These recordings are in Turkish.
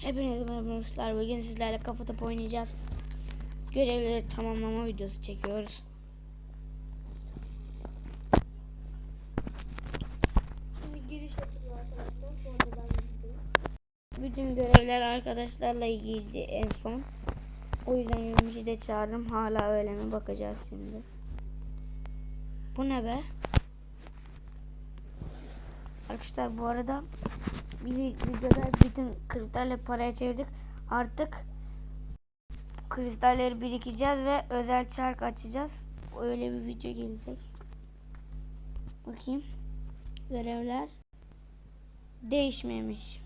Hepinize merhaba arkadaşlar. Bugün sizlerle kafa topu oynayacağız. Görevleri tamamlama videosu çekiyoruz. Şimdi giriş yapıyor arkadaşlar. Sonra ben gideyim. Bütün görevler arkadaşlarla ilgili en son. O yüzden Yumuş'u de çağırdım. Hala öyle mi bakacağız şimdi. Bu ne be? Arkadaşlar bu arada videoda bütün kristalle paraya çevirdik. Artık kristalleri birikeceğiz ve özel çark açacağız. Öyle bir video gelecek. Bakayım. Görevler değişmemiş.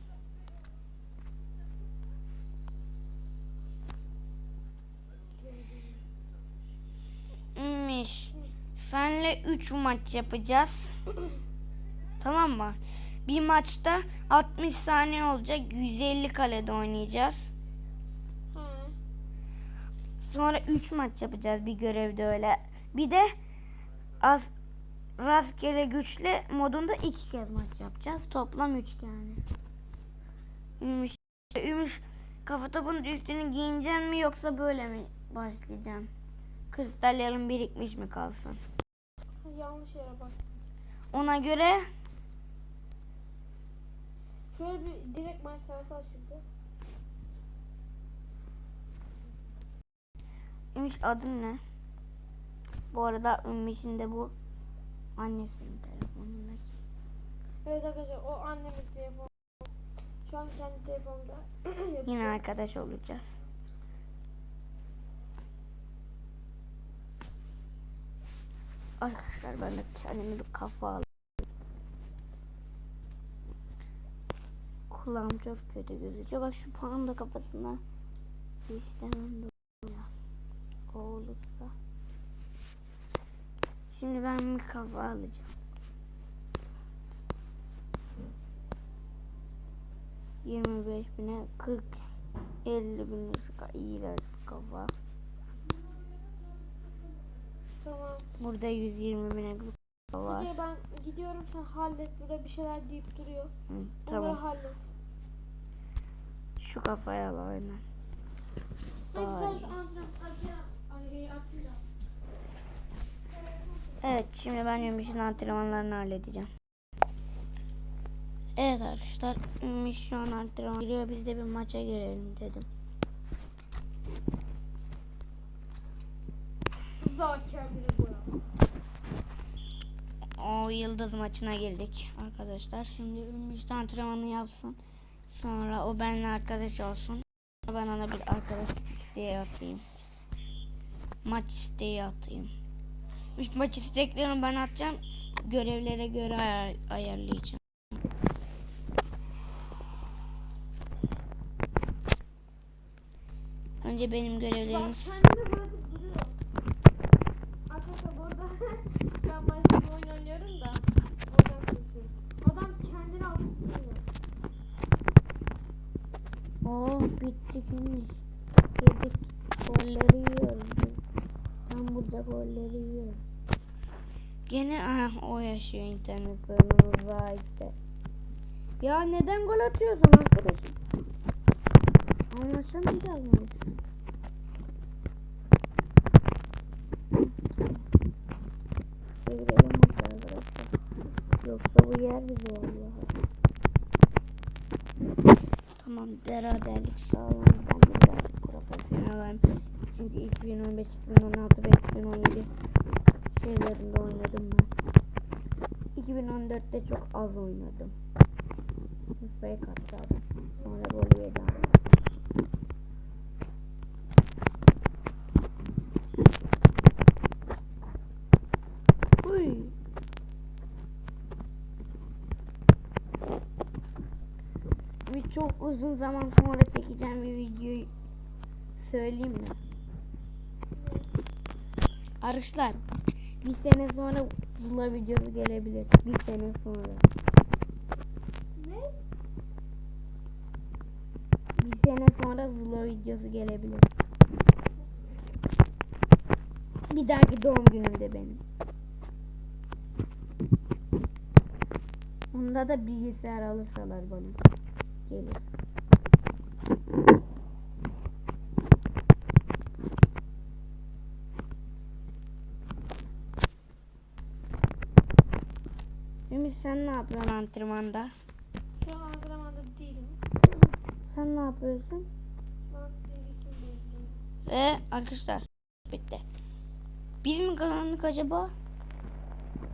Miş. Senle 3 maç yapacağız. tamam mı? Bir maçta 60 saniye olacak. 150 kalede oynayacağız. Sonra 3 maç yapacağız bir görevde öyle. Bir de az rastgele güçlü modunda 2 kez maç yapacağız. Toplam 3 yani. Ümüş, Ümüş kafa topunun üstünü giyineceksin mi yoksa böyle mi başlayacaksın? Kristallerin birikmiş mi kalsın? Yanlış yere bak. Ona göre Şöyle bir direkt maç sayısı aç şimdi. Ümüş adın ne? Bu arada Ümmüş'ün de bu annesinin telefonundaki. Evet arkadaşlar o annemin telefonu. Şu an kendi telefonumda. Yine arkadaş olacağız. Arkadaşlar ben de kendime bir kafa aldım. Kulağım çok kötü gözüküyor. Bak şu panda kafasına istemem de ya. O olursa. Şimdi ben bir kafa alacağım. Yirmi beş bine kırk elli bin iyiler kafa. Tamam. Burada 120 bine bir kafa var. Ben gidiyorum sen hallet. Burada bir şeyler deyip duruyor. Hı, tamam. hallet. Şu kafaya al aynen. Hadi sen Ay. şu antrenman Ay Atilla. Evet şimdi ben Ümmüş'ün antrenmanlarını halledeceğim. Evet arkadaşlar Ümmüş şu an antrenman giriyor. Biz de bir maça girelim dedim. O yıldız maçına girdik arkadaşlar. Şimdi Ümmüş de antrenmanı yapsın. Sonra o benimle arkadaş olsun. Ben ona bir arkadaşlık isteği atayım. Maç isteği atayım. Maç isteklerini ben atacağım. Görevlere göre ayar- ayarlayacağım. Önce benim Bak görevlerimiz. kendini bırakıp duruyor. Arkadaşlar bu arada ben başka bir oyun oynuyorum da oradan konuşuyorum. Adam kendini alıp duruyor. Oh finish. Yedik. Golleri yiyoruz. Ben burada golleri yiyorum. Gene aha, o yaşıyor internet var işte. Ya neden gol atıyorsun arkadaşım? Anlaşamayacağız mı? Çevirelim arkadaşlar. Yoksa bu yer bizi vallahi. Tamam beraberlik sağlam. Ben de biraz profesyonelim. Çünkü 2015, 2016 ve 2017 şeylerinde oynadım ben. 2014'te çok az oynadım. Fake attı. Sonra golü yedi çok uzun zaman sonra çekeceğim bir videoyu söyleyeyim mi? Arkadaşlar bir sene sonra Zula videosu gelebilir. Bir sene sonra. Ne? Bir sene sonra Zula videosu gelebilir. Bir dahaki doğum günümde benim. Onda da bilgisayar alırsalar bana. Gelir. Ümit sen ne yapıyorsun antrenmanda? Şu an antrenmanda değilim. Sen ne yapıyorsun? Şu an. Ve arkadaşlar bitti. Biz mi kazandık acaba?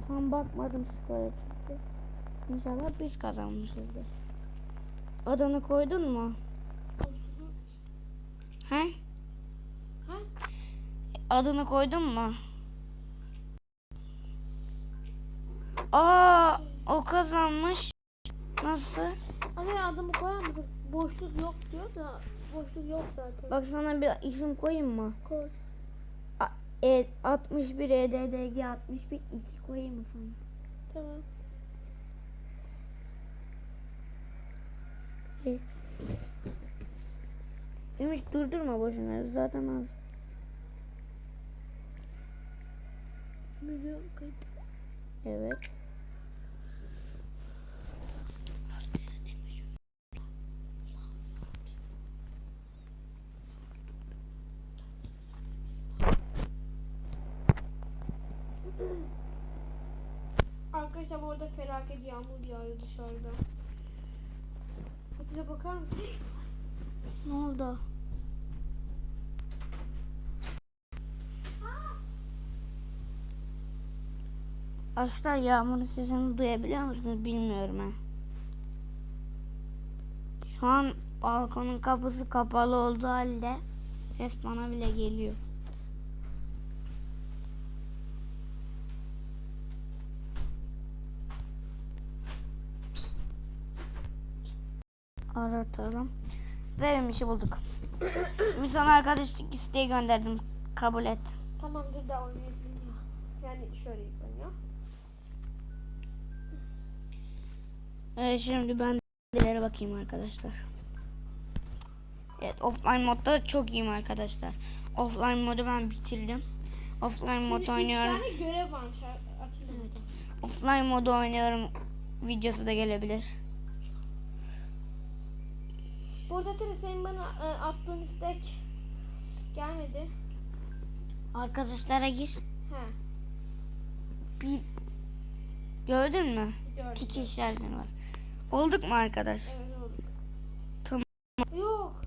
Tam bakmadım skora çünkü. İnşallah biz kazanmışızdır. Adını koydun mu? He? Ha? Adını koydun mu? Aa, o kazanmış. Nasıl? Hadi adımı koyar mısın? Boşluk yok diyor da boşluk yok zaten. Bak sana bir isim koyayım mı? Koy. A- E 61 EDDG 61 2 koyayım mı sana? Tamam. Ümit durdurma boşuna zaten az. Evet. Arkadaşlar bu arada felaket yağmur yağıyor dışarıda. Hatice bakar mısın? Ne oldu? Arkadaşlar yağmurun sesini duyabiliyor musunuz bilmiyorum ha. Şu an balkonun kapısı kapalı olduğu halde ses bana bile geliyor. Aratalım. Verim işi bulduk. Bir sana arkadaşlık isteği gönderdim. Kabul et. Tamamdır da oynayabilirim ya. Yani şöyle yükleniyor. Evet şimdi ben dilere bakayım arkadaşlar. Evet offline modda çok iyiyim arkadaşlar. Offline modu ben bitirdim. Offline mod oynuyorum. Üç tane görev varmış evet. Offline modu oynuyorum. Videosu da gelebilir. Bu arada Atilla senin bana e, attığın istek gelmedi. Arkadaşlara gir. He. Bir gördün mü? Gördüm. Tiki işaretini var. Olduk mu arkadaş? Evet oldu. Tamam. Yok.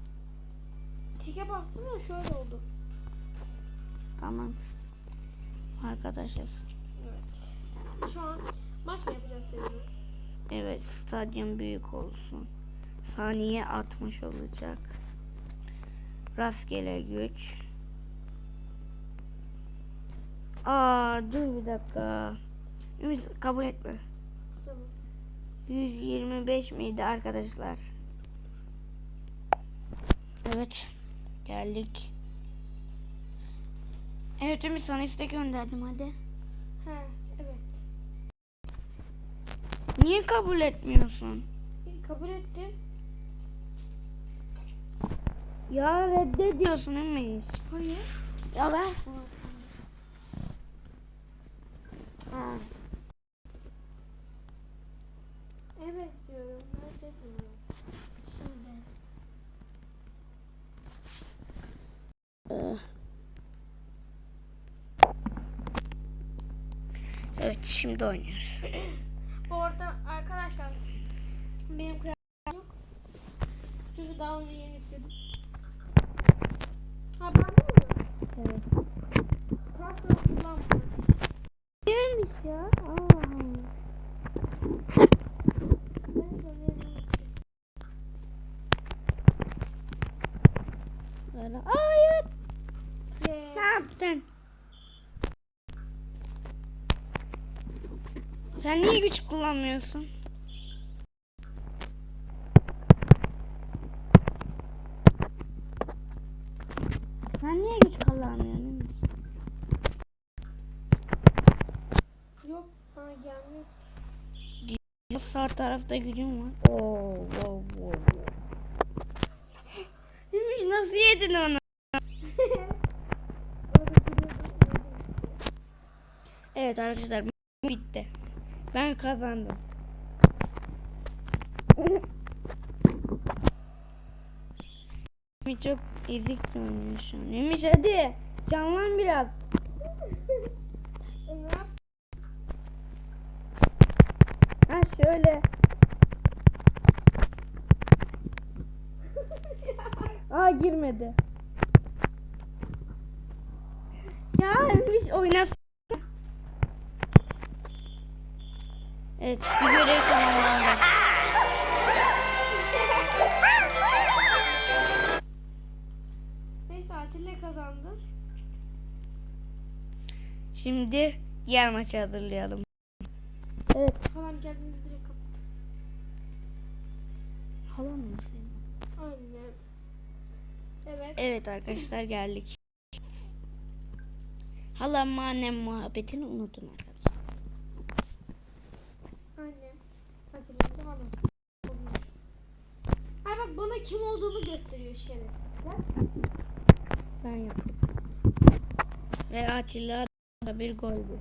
Tike baktım da şöyle oldu. Tamam. Arkadaşız. Evet. Şu an maç mı yapacağız seninle? Evet stadyum büyük olsun. Saniye 60 olacak. Rastgele güç. Aa dur bir dakika. Ümit kabul etme. Tamam. 125 miydi arkadaşlar? Evet. Geldik. Evet Ümit sana istek gönderdim hadi. He, evet. Niye kabul etmiyorsun? Kabul ettim. Ya reddediyorsun Ümit. Hayır. Ya ben. Ha. Evet diyorum. Neredesin? Şimdi. Evet şimdi oynuyoruz. Bu arada arkadaşlar benim kıyafetim yok. Çünkü daha önce yeni yükledim. Ha ben mi? Evet. Neymiş ya? Böyle, Hayır. Ne yaptın? Sen niye güç kullanmıyorsun? Sen niye güç kullanmıyorsun? Yok. Ha gelmiyor. Bu sağ tarafta gücüm var. Oo, wow, wow. Nasıl yedin onu? Evet arkadaşlar bitti. Ben kazandım. Ümit çok ezik oynuyor şu an. Ümit hadi. Canlan biraz. E, ne yap? Ha şöyle. Aa girmedi. Ya oynat. Evet bir görev tamamlandı. Neyse Atilla kazandı. Şimdi diğer maçı hazırlayalım. Evet. Halam geldiğinde direkt kapat. Halam mı senin? Aynen. Evet. Evet arkadaşlar geldik. Halam annem muhabbetini unutun arkadaşlar. Annem. Da halam. Ay bak bana kim olduğunu gösteriyor şeref. Ben yok. Ve Atilla da bir gol bu.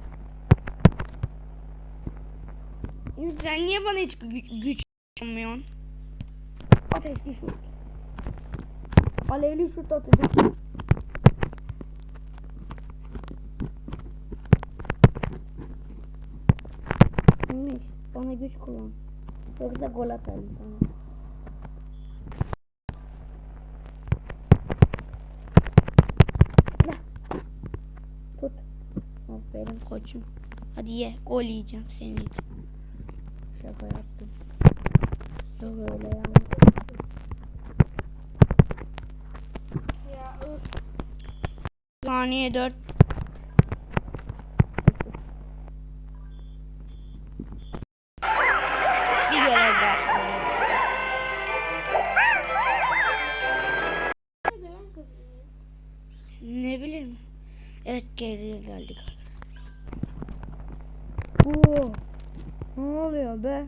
Ümit, Sen niye bana hiç güç, güç yapmıyorsun? Ateşli şut. Alevli şut atacak. Ümit bana güç kullan. Yoksa gol atarım sana. Tut. Aferin koçum. Hadi ye. Gol yiyeceğim senin için. Şaka yaptım. Yok öyle. Ya. Saniye 4. Bir görev daha. Ne bileyim. Evet geriye geldik Oo. Ne oluyor be?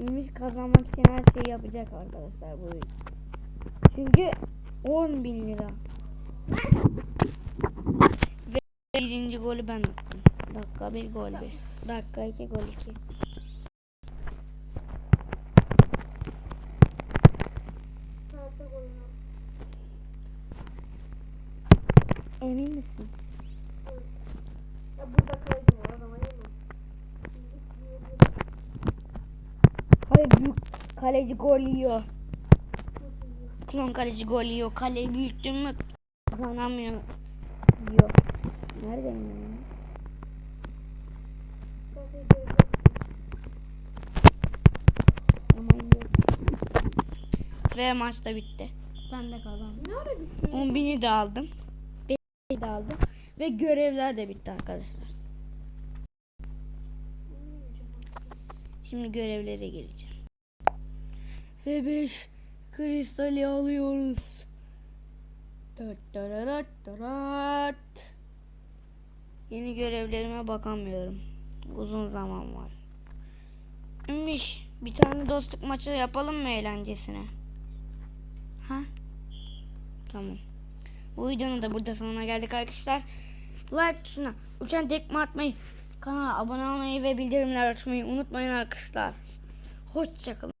Ümit kazanmak için her şeyi yapacak arkadaşlar bu oyun. Çünkü 10 bin lira. Ve birinci golü ben attım. Dakika bir gol bir. Dakika iki gol iki. Emin misin? Ya burada kaleci var adama yemem. Hayır büyük kaleci gol yiyor. Klon kaleci gol yiyor. Kaleyi büyüttün mü kazanamıyor diyor. Ama yiyor. Ve maç da bitti. Ben de kazandım. Ne ara bitti? 10 bini de aldım. 5'i de aldım. Ve görevler de bitti arkadaşlar. Şimdi görevlere gireceğim. Ve 5 kristali alıyoruz. Yeni görevlerime bakamıyorum. Uzun zaman var. Ümmiş bir tane dostluk maçı yapalım mı eğlencesine? Ha? Tamam. Bu videonun da burada sonuna geldik arkadaşlar. Like tuşuna uçan tekme atmayı, kanala abone olmayı ve bildirimler açmayı unutmayın arkadaşlar. Hoşçakalın.